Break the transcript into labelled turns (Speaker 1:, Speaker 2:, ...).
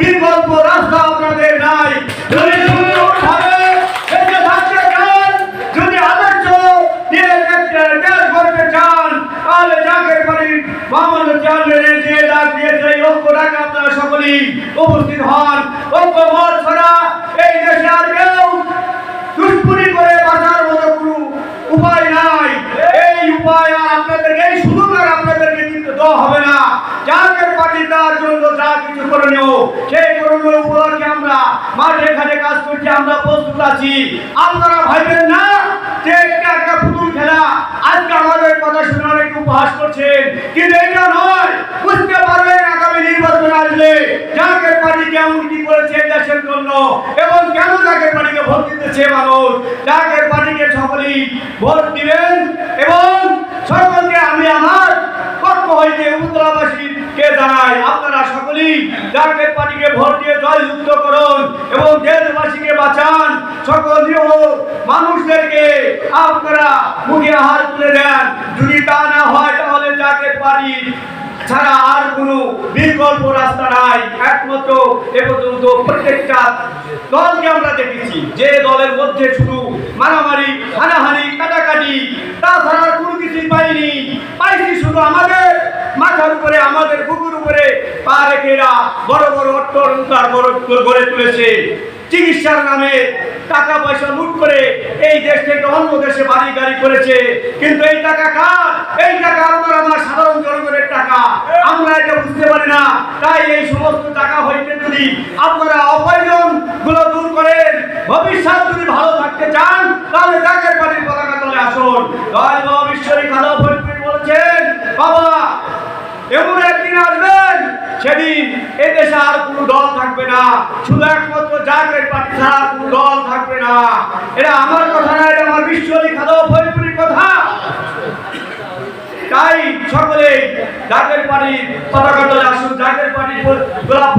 Speaker 1: বিকল্প রাস্তা আপনাদের নাই। যদি থাকতে চান, যদি চান, তাহলে জাকের বাড়ি মোহাম্মদ চালের উপস্থিত হন। ঐক্য মত ছাড়া এই দেশে আর কেউ করে বাঁচার মতো উপায় নাই। এই উপায় আর আপনাদেরকে, এই সুযোগ আর আপনাদেরকে কিন্তু দেওয়া হবে না। জাকের পার্টি তার জন্য করণীয় সেই করণীয় উপলক্ষে আমরা। মাঠে ঘাটে কাজ করছি, আমরা প্রস্তুত আছি। আপনারা ভাববেন না যে একটা পুতুল খেলা আজকে আমাদের কথা শুনে অনেক উপহাস করছেন। কিন্তু এটা নয়। বুঝতে পারবেন আগামী নির্বাচন আসলে জাকের পার্টি কেমন কি করেছে দেশের জন্য এবং কেন জাকের পার্টিকে ভোট দিতেছে মানুষ জাকের পার্টিকে সকলেই ভোট দিবেন এবং জানাই, আপনারা সকলেই জাকের পার্টিকে ভোট দিয়ে জয়যুক্ত করুন এবং দেশবাসীকে বাঁচান। সকল মানুষদেরকে আপনারা মুখে হাত তুলে দেন। যদি তা না হয়, তাহলে জাকের পার্টি ছাড়া আর কোনো বিকল্প রাস্তা নাই। একমাত্র এ পর্যন্ত প্রত্যেকটা দলকে আমরা দেখেছি। যে দলের মধ্যে শুধু মারামারি হানাহানি কাটাকাটি তাছাড়া আর কোনো কিছুই পাইনি পাইছি শুধু আমাদের মাথার উপরে, আমাদের বুকুর উপরে পা রেখে এরা বড় বড় অট্টর গড়ে তুলেছে। চিকিৎসার নামে টাকা পয়সা লুট করে এই দেশ থেকে অন্য দেশে বাড়ি গাড়ি করেছে। কিন্তু এই টাকা কার? এই টাকা আপনার আমার সাধারণ জনগণের টাকা। আমরা এটা বুঝতে পারি না। তাই এই সমস্ত টাকা হইতে যদি আপনারা অপয়জনগুলো দূর করেন, ভবিষ্যৎ যদি ভালো থাকতে চান, তাহলে জাকের পার্টির পতাকা তলে আসুন। দয়াল বাবা বিশ্বরী খাদা ফরিদপুর বলেছেন, বাবা এমন একদিন আসবেন, সেদিন এদেশে আর কোনো দল থাকবে না। শুধু একমাত্র জাগরের পার্টি ছাড়া কোনো দল থাকবে না। এটা আমার কথা না, এটা আমার বিশ্বরী খাদা ফরিদপুরের কথা। তাই সকলে জাগরের পার্টির পতাকা তলে আসুন, জাগরের পার্টির গোলাপ